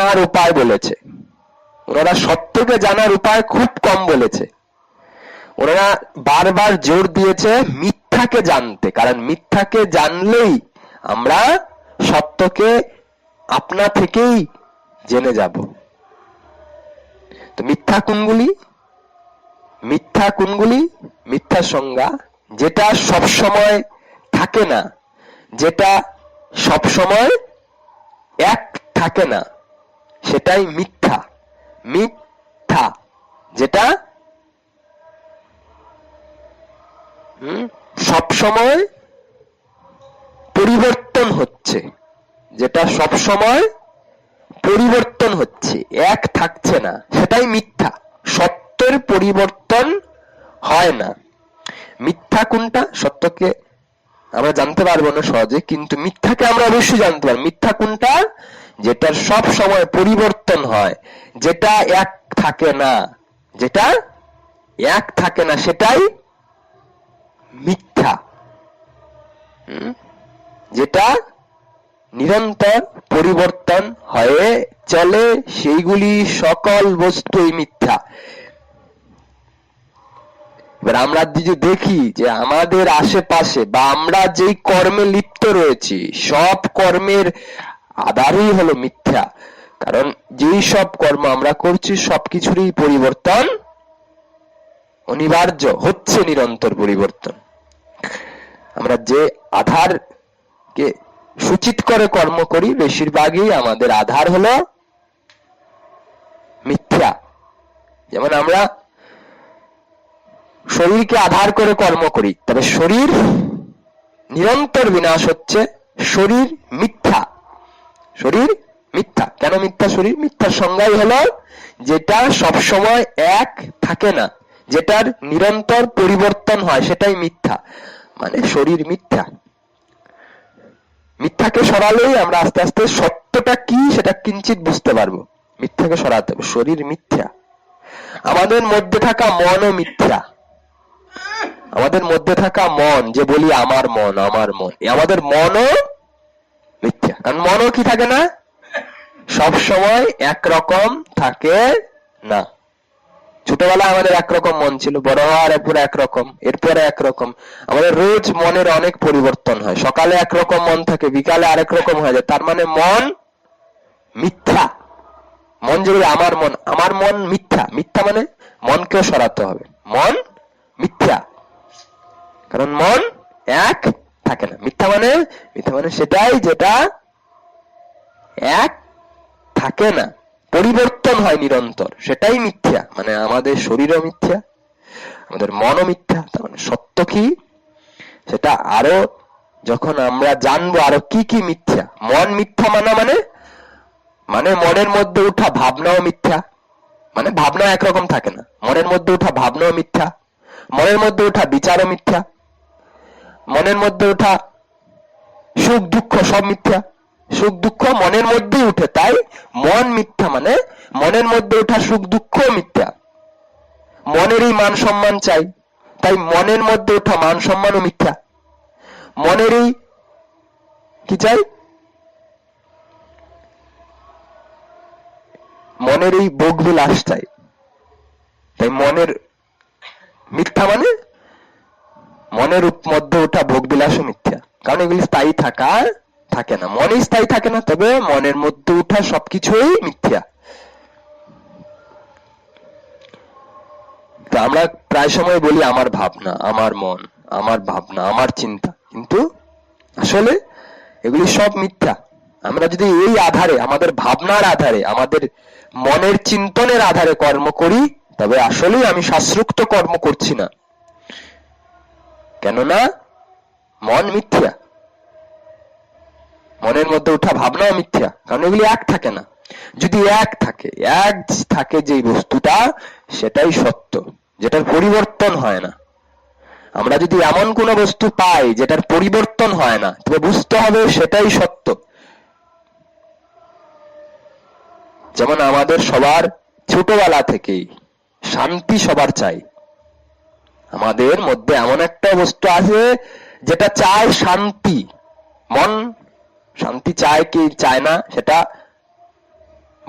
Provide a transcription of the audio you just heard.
জানার উপায় বলেছে। ওনারা সত্যকে জানার উপায় খুব কম বলেছে। ওনারা বারবার জোর দিয়েছে মিথ্যাকে জানতে, কারণ মিথ্যাকে জানলেই আমরা সত্যকে আপনা থেকেই জেনে যাব। তো মিথ্যা কোনগুলি? মিথ্যা কোনগুলি? মিথ্যা সংজ্ঞা, যেটা সব সময় থাকে না, যেটা সব সময় এক থাকে না। সেটাই মিথ্যা। মিথ্যা। যেটা সব সময় পরিবর্তন হচ্ছে। যেটা সব সময় পরিবর্তন হচ্ছে। এক থাকছে না। সেটাই মিথ্যা। সত্যের পরিবর্তন হয় না। মিথ্যা কোনটা? সত্যকে আমরা জানতে পারব না সহজে, কিন্তু মিথ্যাকে আমরা অবশ্যই জানতে পারব। মিথ্যা কোনটা? যেটার সব সময় পরিবর্তন হয়। যেটা এক থাকে না। যেটা এক থাকে না, সেটাই মিথ্যা। যেটা নিরন্তর পরিবর্তন হয়ে চলে, সেইগুলি সকল বস্তুই মিথ্যা। এবার আমরা যদি দেখি যে আমাদের আশেপাশে বা আমরা যেই কর্মে লিপ্ত রয়েছি, সব কর্মের আধারই হলো মিথ্যা। কারণ যেই সব কর্ম আমরা করছি সবকিছুরই পরিবর্তন অনিবার্য, হচ্ছে নিরন্তর পরিবর্তন। আমরা যে আধার কে সূচিত করে কর্ম করি, বেশিরভাগই আমাদের আধার হলো মিথ্যা। যেমন আমরা শরীরকে আধার করে কর্ম করি। তবে শরীর নিরন্তর বিনাশ হচ্ছে শরীর মিথ্যা। শরীর মিথ্যা। কেন মিথ্যা শরীর? মিথ্যার সংজ্ঞাই হলো যেটা সব সময় এক থাকে না। যেটার নিরন্তর পরিবর্তন হয়, সেটাই মিথ্যা। মানে শরীর মিথ্যা। মিথ্যাকে সরালেই আমরা আস্তে আস্তে সত্যটা কি সেটা কিঞ্চিত বুঝতে পারব। মিথ্যাকে সরাতে হবে। শরীর মিথ্যা। আমাদের মধ্যে থাকা মনও মিথ্যা। আমাদের মধ্যে থাকা মন, যে বলি আমার মন আমার মন। আমাদের মনও মিথ্যা। কারণ মনও কি থাকে না? সব সময় একরকম থাকে না। ছোটবেলায় আমাদের একরকম মন ছিল, বড় হওয়ার এরপরে একরকম এরপরে একরকম। আমাদের রোজ মনের অনেক পরিবর্তন হয়। সকালে একরকম মন থাকে, বিকালে আরেক রকম হয়ে যায়। তার মানে মন মিথ্যা। মন যেগুলো, আমার মন। আমার মন মিথ্যা। মিথ্যা মানে মনকে সরাতে হবে। মন মিথ্যা। কারণ মন এক থাকে না। মিথ্যা মানে মিথ্যা মানে সেটাই যেটা এক থাকে না। পরিবর্তন হয় নিরন্তর। সেটাই মিথ্যা। মানে আমাদের শরীরও মিথ্যা, আমাদের মনও মিথ্যা। তার মানে সত্য কি? সেটা আরও যখন আমরা জানব আরও কি কি মিথ্যা। মন মিথ্যা মানা মানে মানে মনের মধ্যে উঠা ভাবনাও মিথ্যা। মানে ভাবনা একরকম থাকে না। মনের মধ্যে উঠা ভাবনাও মিথ্যা। মনের মধ্যে উঠা বিচারও মিথ্যা। মনের মধ্যে উঠা সুখ, দুঃখ, সব মিথ্যা। সুখ, দুঃখ মনের মধ্যেই উঠে। তাই মন মিথ্যা মানে মনের মধ্যে ওঠা সুখ, দুঃখ মিথ্যা। মনেরই মান সম্মান চাই। তাই মনের মধ্যে ওঠা মান সম্মানও মিথ্যা। মনেরই কি চাই? মনের এই ভোগ বিলাস চাই। তাই মনের মিথ্যা মানে মনের মধ্যে ওঠা ভোগ বিলাসও মিথ্যা। কারণ এগুলি স্থায়ী থাকা থাকে না। মনে স্থায়ী থাকে না, তবে মনের মধ্যে উঠা সবকিছুই মিথ্যা। তো আমরা প্রায় সময় বলি আমার ভাবনা, আমার মন, আমার ভাবনা, আমার চিন্তা। কিন্তু আসলে এগুলি সব মিথ্যা। আমরা যদি এই আধারে, আমাদের ভাবনার আধারে, আমাদের মনের চিন্তনের আধারে কর্ম করি, তবে আসলেই আমি শাস্ত্রোক্ত কর্ম করছি না। কেননা মন মিথ্যা। মনের মধ্যে ওঠা ভাবনাও মিথ্যা, কারণ এগুলি এক থাকে না। যদি এক থাকে এক থাকে যে বস্তুটা, সেটাই সত্য, যেটার পরিবর্তন হয় না। আমরা যদি এমন কোন বস্তু পাই, যেটার পরিবর্তন হয় না, তবে বুঝতে হবে সেটাই সত্য। যেমন আমাদের সবার ছোটবেলা থেকেই শান্তি সবার চাই। আমাদের মধ্যে এমন একটা বস্তু আছে যেটা চায় শান্তি। মন, শান্তি চায় কি চায় না, সেটা